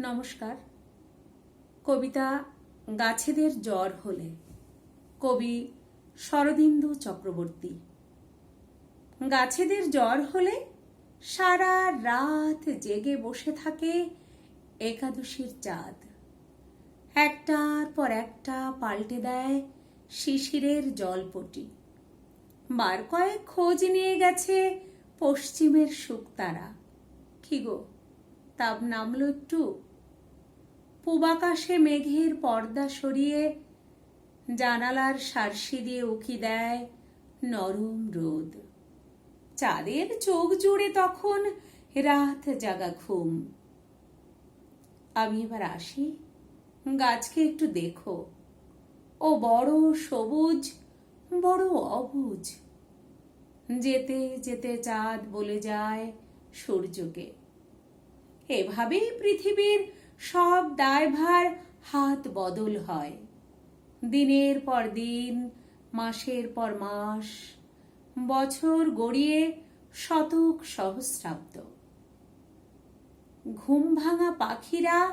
নমস্কার। কবিতা গাছেদের জ্বর হলে। কবি শরদিন্দু চক্রবর্তী। গাছেদের জ্বর হলে সারা রাত জেগে বসে থাকে একাদশীর চাঁদ। একটার পর একটা পাল্টে দেয় শিশিরের জলপটি। বার কয়েক খোঁজ নিয়ে গেছে পশ্চিমের শুকতারা। কি গো? তাপ নামলো একটু। পূবাকাশে মেঘের পর্দা সরিয়ে জানালার সারসি দিয়ে উকি দেয় নরম রোদ। চাঁদের চোখ জুড়ে তখন রাত জাগা ঘুম। আমি এবার আসি, গাছকে একটু দেখো। ও বড় সবুজ, বড় অবুজ। যেতে যেতে চাঁদ বলে যায় সূর্যকে। এভাবেই পৃথিবীর সব দায়ভার হাত বদল হয়। দিনের পর দিন, মাসের পর মাস, বছর গড়িয়ে শতক সহস্রাব্দ। ঘুম ভাঙা পাখিরা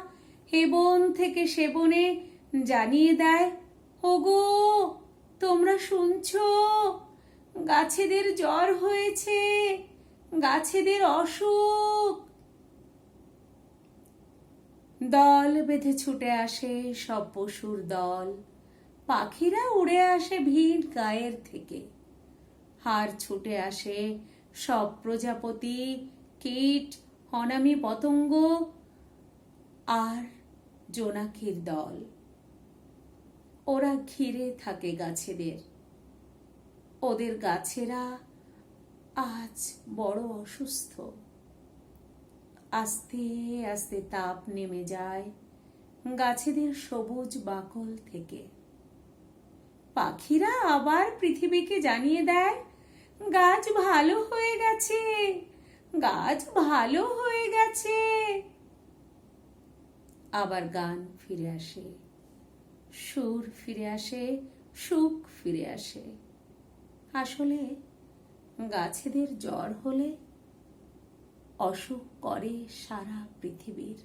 হেবন থেকে সেবনে জানিয়ে দেয়, ওগো, তোমরা শুনছ? গাছেদের জ্বর হয়েছে, গাছেদের অসুখ দল বেঁধে ছুটে আসে সব পশুর দল। পাখিরা উড়ে আসে ভিড় গায়ের থেকে। হার ছুটে আসে সব প্রজাপতি, কীট, অনামী পতঙ্গ আর জোনাকির দল। ওরা ঘিরে থাকে গাছেদের। ওদের গাছেরা আজ বড় অসুস্থ। আস্তে আস্তে তাপ নেমে যায় গাছেদের সবুজ বাকল থেকে। পাখিরা আবার পৃথিবীকে জানিয়ে দেয়, গাছ ভালো হয়ে গেছে, গাছ ভালো হয়ে গেছে। আবার গান ফিরে আসে, সুর ফিরে আসে, সুখ ফিরে আসে। আসলে গাছেদের জ্বর হলে অসুখ করে সারা পৃথিবীর।